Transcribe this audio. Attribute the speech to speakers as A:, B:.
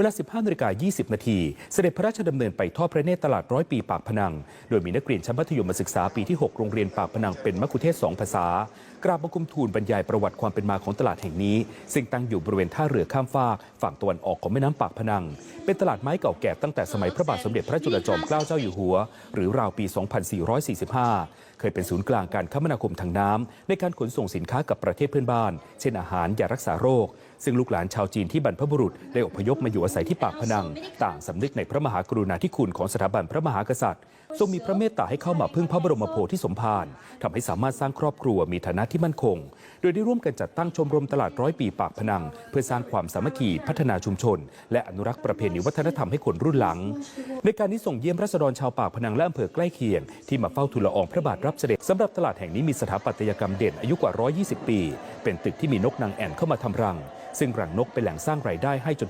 A: เวลา 15นาฬิกา20 นาที เสด็จพระราชดำเนินไปทอดพระเนตรตลาดร้อยปีปากพนัง โดยมีนักเรียนชั้นมัธยมศึกษาปีที่ 6 โรงเรียนปากพนังเป็นมัคคุเทศก์สองภาษา กราบบังคมทูลบรรยายประวัติความเป็นมาของตลาดแห่งนี้ ซึ่งตั้งอยู่บริเวณท่าเรือข้ามฟากฝั่งตะวันออกของแม่น้ำปากพนัง เป็นตลาดไม้เก่าแก่ตั้งแต่สมัยพระบาทสมเด็จพระจุลจอมเกล้าเจ้าอยู่หัว หรือราวปี 2445 เคยเป็นศูนย์กลางการคมนาคมทางน้ำในการขนส่งสินค้ากับประเทศเพื่อนบ้าน เช่นอาหารยารักษาโรค ซึ่งลูกหลานชาวจีนที่บรรพบุรุษได้อพยพมาอยู่อาศัยที่ปากพนัง ต่างสำนึกในพระมหากรุณาธิคุณของสถาบันพระมหากษัตริย์ ทรงมีพระเมตตาให้เข้ามาพึ่งพระบรมโพธิสมภารทำให้สามารถสร้างครอบครัวมีฐานะที่มั่นคง โดยได้ร่วมกันจัดตั้งชมรมตลาดร้อยปีปากพนัง เพื่อสร้างความสามัคคีพัฒนาชุมชน และอนุรักษ์ประเพณีวัฒนธรรมให้คนรุ่นหลัง ในการนี้ส่งเยี่ยมรัษฎรชาวปากพนังและอำเภอใกล้เคียงที่มาเฝ้าทูลละอองพระบาทรับเสด็จสำหรับตลาดแห่งนี้มีสถาปัตยกรรมเด่นอายุกว่า 120 ปี เป็นตึกที่มีนกนางแอ่นเข้ามาทำรัง ซึ่งรังนกเป็นแหล่งสร้างรายได้ให้จน